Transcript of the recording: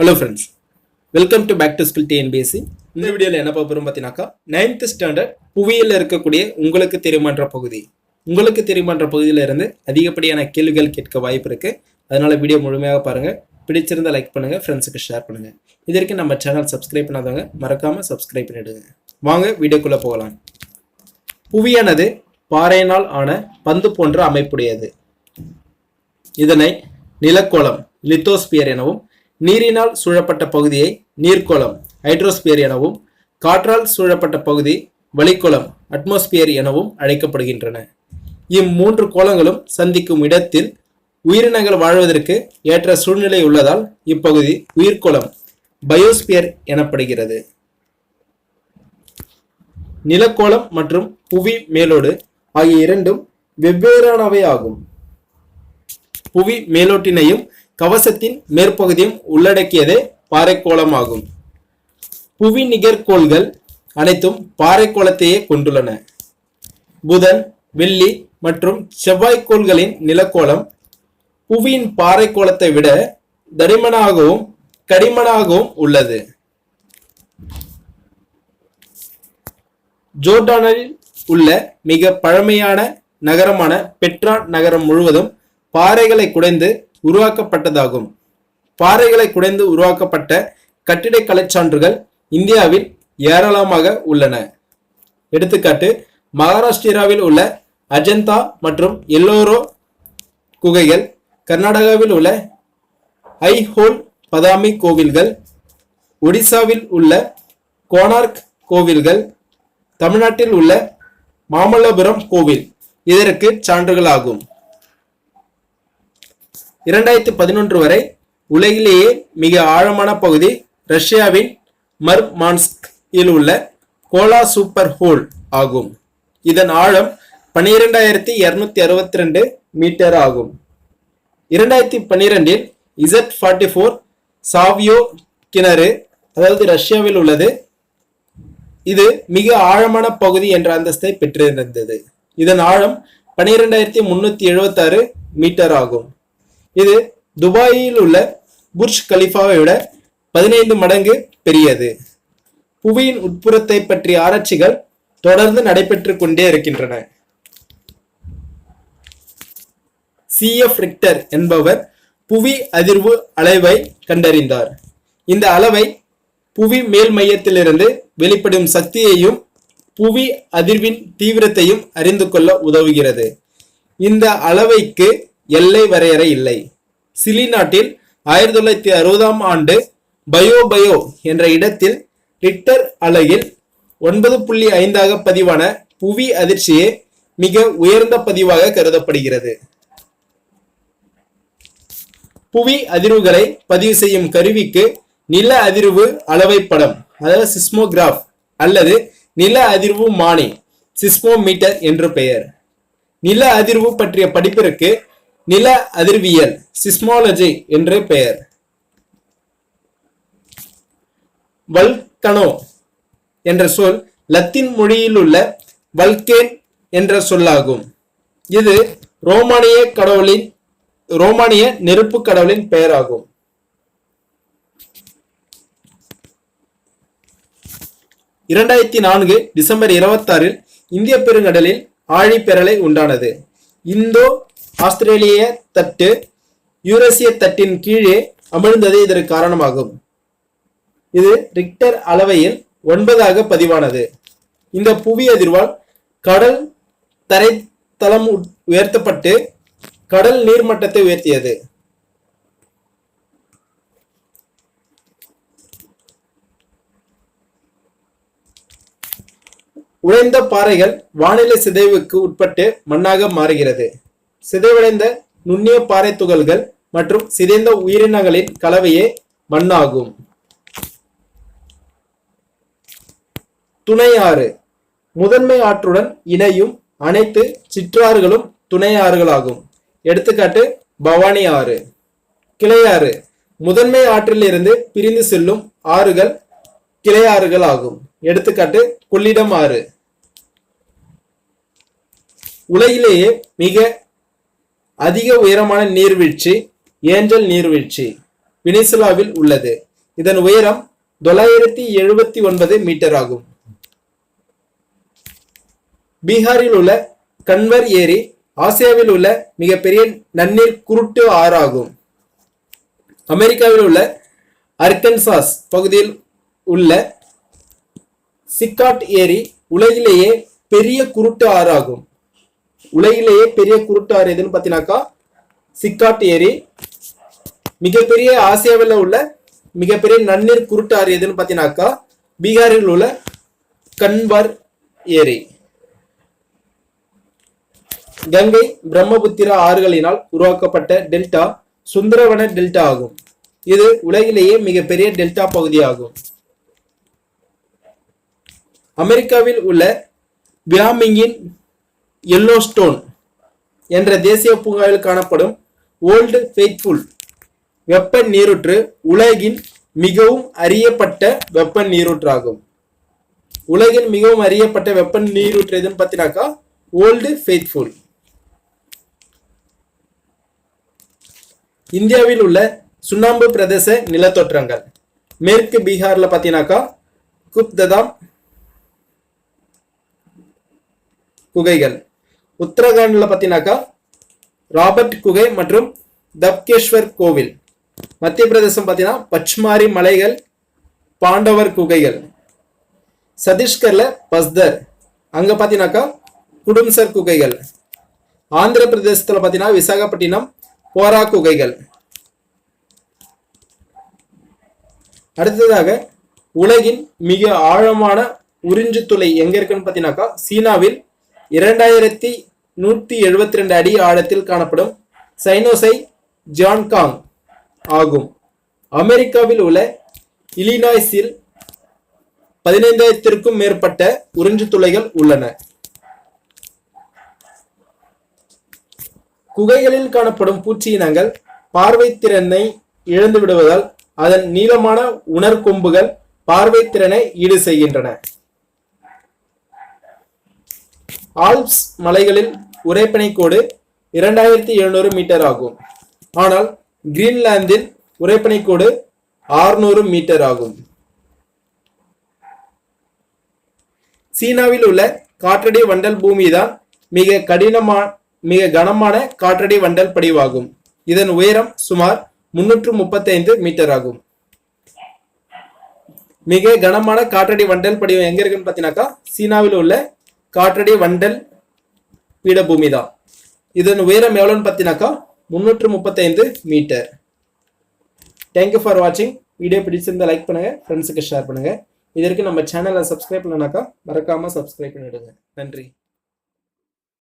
Hello friends welcome to back to skill TNPSC இந்த வீடியோவில் என்ன பார்க்க போகிறோம் பார்த்தீங்கன்னாக்கா நைன்த் ஸ்டாண்டர்ட் புவியியல் இருக்கக்கூடிய உங்களுக்கு தெரியுமான்ற பகுதி. உங்களுக்கு தெரியுமான்ற பகுதியில இருந்து அதிகப்படியான கேள்விகள் கேட்க வாய்ப்பு இருக்கு. அதனால வீடியோ முழுமையாக பாருங்க. பிடிச்சிருந்தா லைக் பண்ணுங்க ஃப்ரெண்ட்ஸுக்கு ஷேர் பண்ணுங்க. இது வரைக்கும் நம்ம சேனல் சப்ஸ்கிரைப் பண்ணாதவங்க மறக்காம சப்ஸ்கிரைப் பண்ணிடுங்க. வாங்க வீடியோக்குள்ள போகலாம். புவியானது பாறையினால் ஆன பந்து போன்ற அமைப்புடையது. இதனை நிலக்கோளம் லித்தோஸ்பியர் எனவும் நீரினால் சூழப்பட்ட பகுதியை நீர்க்கோளம் ஹைட்ரோஸ்பியர் எனவும் காற்றால் சூழப்பட்ட பகுதி வளிக்கோளம் அட்மாஸ்பியர் எனவும் அழைக்கப்படுகின்றன. இம்மூன்று கோளங்களும் சந்திக்கும் இடத்தில் உயிரினங்கள் வாழ்வதற்கு ஏற்ற சூழ்நிலை உள்ளதால் இப்பகுதி உயிர்கோளம் பயோஸ்பியர் எனப்படுகிறது. நிலக்கோளம் மற்றும் புவி மேலோடு ஆகிய இரண்டும் வெவ்வேறானவை ஆகும். புவி மேலோட்டினையும் கவசத்தின் மேற்பகுதியும் உள்ளடக்கியதே பாறைக்கோளமாகும். புவி நிகர்கோள்கள் அனைத்தும் பாறைக்கோளத்தையே கொண்டுள்ளன. புதன் வெள்ளி மற்றும் செவ்வாய்க்கோள்களின் நிலக்கோளம் புவியின் பாறைக்கோளத்தை விட தடிமனாகவும் கடிமனாகவும் உள்ளது. ஜோர்டானில் உள்ள மிக பழமையான நகரமான பெட்ரா நகரம் முழுவதும் பாறைகளை குடைந்து உருவாக்கப்பட்டதாகும். பாறைகளை குடைந்து உருவாக்கப்பட்ட கட்டிடக்கலை சான்றுகள் இந்தியாவில் ஏராளமாக உள்ளன. எடுத்துக்காட்டு மகாராஷ்டிராவில் உள்ள அஜந்தா மற்றும் எல்லோரோ குகைகள் கர்நாடகாவில் உள்ள ஐஹோல் பதாமி கோவில்கள் ஒடிசாவில் உள்ள கோனார்க் கோவில்கள் தமிழ்நாட்டில் உள்ள மாமல்லபுரம் கோவில். இதற்கு சான்றுகளாகும். இரண்டாயிரத்தி பதினொன்று வரை உலகிலேயே மிக ஆழமான பகுதி ரஷ்யாவின் மர்மான்ஸ்க் இல் உள்ள கோலா சூப்பர் ஹோல் ஆகும். இதன் ஆழம் பனிரெண்டாயிரத்தி இருநூத்தி அறுபத்தி ரெண்டு மீட்டர் ஆகும். இரண்டாயிரத்தி பன்னிரெண்டில் இசட் ஃபார்ட்டி ஃபோர் சாவியோ கிணறு அதாவது ரஷ்யாவில் உள்ளது. இது மிக ஆழமான பகுதி என்ற அந்தஸ்தை பெற்றிருந்தது. இதன் ஆழம் பனிரெண்டாயிரத்தி முன்னூத்தி எழுபத்தி ஆறு மீட்டர் ஆகும். இது துபாயில் உள்ள புர்ஷ் கலிஃபாவை விட பதினைந்து மடங்கு பெரியது. புவியின் உட்புறத்தை பற்றிய ஆராய்ச்சிகள் தொடர்ந்து நடைபெற்று கொண்டே இருக்கின்றன. சிஎஃப் ரிக்டர் என்பவர் புவி அதிர்வு அளவை கண்டறிந்தார். இந்த அளவை புவி மேல் மையத்திலிருந்து வெளிப்படும் சக்தியையும் புவி அதிர்வின் தீவிரத்தையும் அறிந்து கொள்ள உதவுகிறது. இந்த அளவைக்கு எல்லை வரையறை இல்லை. சிலி நாட்டில் ஆயிரத்தி தொள்ளாயிரத்தி அறுபதாம் ஆண்டு பயோ பயோ என்ற இடத்தில் ரிக்டர் அலகில் ஒன்பது புள்ளி ஐந்தாக பதிவான புவி அதிர்ச்சியே மிக உயர்ந்த பதிவாக கருதப்படுகிறது. புவி அதிர்வுகளை பதிவு செய்யும் கருவிக்கு நில அதிர்வு அளவை படம் அதாவது சிஸ்மோகிராஃப் அல்லது நில அதிர்வு மானி சிஸ்மோமீட்டர் என்று பெயர். நில அதிர்வு பற்றிய படிப்பிற்கு நில அதிர்வியல் சிஸ்மாலஜி என்று பெயர். வல்கனோ என்ற சொல் லத்தீன் மொழியில் உள்ள வல்கேன் என்ற சொல்லாகும். இது ரோமானிய கடவுளின் ரோமானிய நெருப்பு கடவுளின் பெயராகும். இரண்டாயிரத்தி நான்கு டிசம்பர் இருபத்தாறில் இந்திய பெருங்கடலில் ஆழிப்பெரலை உண்டானது. இந்தோ ஆஸ்திரேலிய தட்டு யூரேசிய தட்டின் கீழே அமிழ்ந்ததே இதற்கு காரணமாகும். இது ரிக்டர் அளவையில் ஒன்பதாக பதிவானது. இந்த புவி அதிர்வால் கடல் தரைத்தளம் உயர்த்தப்பட்டு கடல் நீர்மட்டத்தை உயர்த்தியது. உடைந்த பாறைகள் வானிலை சிதைவுக்கு உட்பட்டு மண்ணாக மாறுகிறது. சிதைவடைந்த நுண்ணிய பாறை துகள்கள் மற்றும் சிதைந்த உயிரினங்களின் கலவையே மண்ணாகும். துணை ஆறு முதன்மை ஆற்றுடன் இணையும் அனைத்து சிற்றாறுகளும் துணை ஆறுகளாகும் எடுத்துக்காட்டு பவானி ஆறு. கிளையாறு. முதன்மை ஆற்றிலிருந்து பிரிந்து செல்லும் ஆறுகள் கிளையாறுகள் ஆகும் எடுத்துக்காட்டு கொள்ளிடம் ஆறு. உலகிலேயே மிக அதிக உயரமான நீர்வீழ்ச்சி ஏஞ்சல் நீர்வீழ்ச்சி வெனிசுலாவில் உள்ளது. இதன் உயரம் தொள்ளாயிரத்தி எழுபத்தி ஒன்பது மீட்டர் ஆகும். பீகாரில் உள்ள கன்வர் ஏரி ஆசியாவில் உள்ள மிகப்பெரிய நன்னீர் குருட்டு ஆறாகும். அமெரிக்காவில் உள்ள அர்கன்சாஸ் பகுதியில் உள்ள சிக்காட் ஏரி உலகிலேயே பெரிய குருட்டு ஆறாகும். உலகிலேயே பெரிய குருட்டு எதுன்னு பார்த்தீங்கன்னாக்கா சிக்காட் ஏரி. மிகப்பெரிய ஆசியாவில் உள்ள மிகப்பெரிய நன்னீர் குருட்டு எதுன்னு பார்த்தீங்கன்னாக்கா பீகாரில் உள்ள கன்வர் ஏரி. கங்கை பிரம்மபுத்திரா ஆறுகளினால் உருவாக்கப்பட்ட டெல்டா சுந்தரவன டெல்டா ஆகும். இது உலகிலேயே மிகப்பெரிய டெல்டா பகுதியாகும். அமெரிக்காவில் உள்ள வியாமிங்கின் எல்லோஸ்டோன் என்ற தேசிய பூங்காவில் காணப்படும் ஓல்டு ஃபெய்த்ஃபுல் வெப்ப நீரூற்று உலகின் மிகவும் அறியப்பட்ட வெப்ப நீரூற்றாகும். உலகின் மிகவும் அறியப்பட்ட வெப்ப நீரூற்று எதுன்னு பார்த்தீங்கன்னாக்கா ஓல்டு ஃபெய்த்ஃபுல் இந்தியாவில் உள்ள சுண்ணாம்பு பிரதேச நிலத்தோற்றங்கள். மேற்கு பீகார்ல பார்த்தீங்கன்னாக்கா குப்ததாம் குகைகள். உத்தரகாண்டில் பார்த்தீங்கன்னாக்கா ராபர்ட் குகை மற்றும் தப்கேஸ்வர் கோவில். மத்திய பிரதேசம் பார்த்தீங்கன்னா பச்மாரி மலைகள் பாண்டவர் குகைகள் சத்தீஸ்கரில் பஸ்தர் அங்கே பார்த்தீங்கன்னாக்கா குடும்சர் குகைகள் ஆந்திர பிரதேசத்தில் பார்த்தீங்கன்னா விசாகப்பட்டினம் போரா குகைகள். அடுத்ததாக உலகின் மிக ஆழமான உறிஞ்சு துளை எங்கே இருக்குன்னு பார்த்தீங்கன்னாக்கா சீனாவில் இரண்டாயிரத்தி நூற்றி எழுபத்தி ரெண்டு அடி ஆழத்தில் காணப்படும் சைனோசை ஜான்காங் ஆகும். அமெரிக்காவில் உள்ள இலினாய்ஸில் பதினைந்தாயிரத்திற்கும் மேற்பட்ட உறிஞ்சு துளைகள் உள்ளன. குகைகளில் காணப்படும் பூச்சி இனங்கள் பார்வை திறனை இழந்து விடுவதால் அதன் நீளமான உணர்கொம்புகள் பார்வை திறனை ஈடு செய்கின்றன. ஆல்ப்ஸ் மலைகளில் உரைப்பனை கோடு இரண்டாயிரத்தி எழுநூறு மீட்டர் ஆகும். ஆனால் கிரீன்லாந்தில் உரைப்பனை கோடு ஆறுநூறு மீட்டர் ஆகும். சீனாவில் உள்ள காற்றடி வண்டல் பூமி தான் மிக கடினமான மிக கனமான காற்றடி வண்டல் படிவாகும். இதன் உயரம் சுமார் முன்னூற்று முப்பத்தைந்து மீட்டர் ஆகும். மிக கனமான காற்றடி வண்டல் படிவம் எங்க இருக்குன்னு பார்த்தீங்கன்னாக்கா சீனாவில் உள்ள காற்றடி வண்டல் பீடபூமி தான். இதன் உயரம் எவ்வளோன்னு பார்த்தீங்கன்னாக்கா முன்னூற்று முப்பத்தைந்து மீட்டர். தேங்க்யூ ஃபார் வாட்சிங் வீடியோ பிடிச்சிருந்தா லைக் பண்ணுங்கள் ஃப்ரெண்ட்ஸுக்கு ஷேர் பண்ணுங்கள் இதற்கு நம்ம சேனலை சப்ஸ்கிரைப் பண்ணனாக்கா மறக்காமல் சப்ஸ்கிரைப் பண்ணிவிடுங்க நன்றி.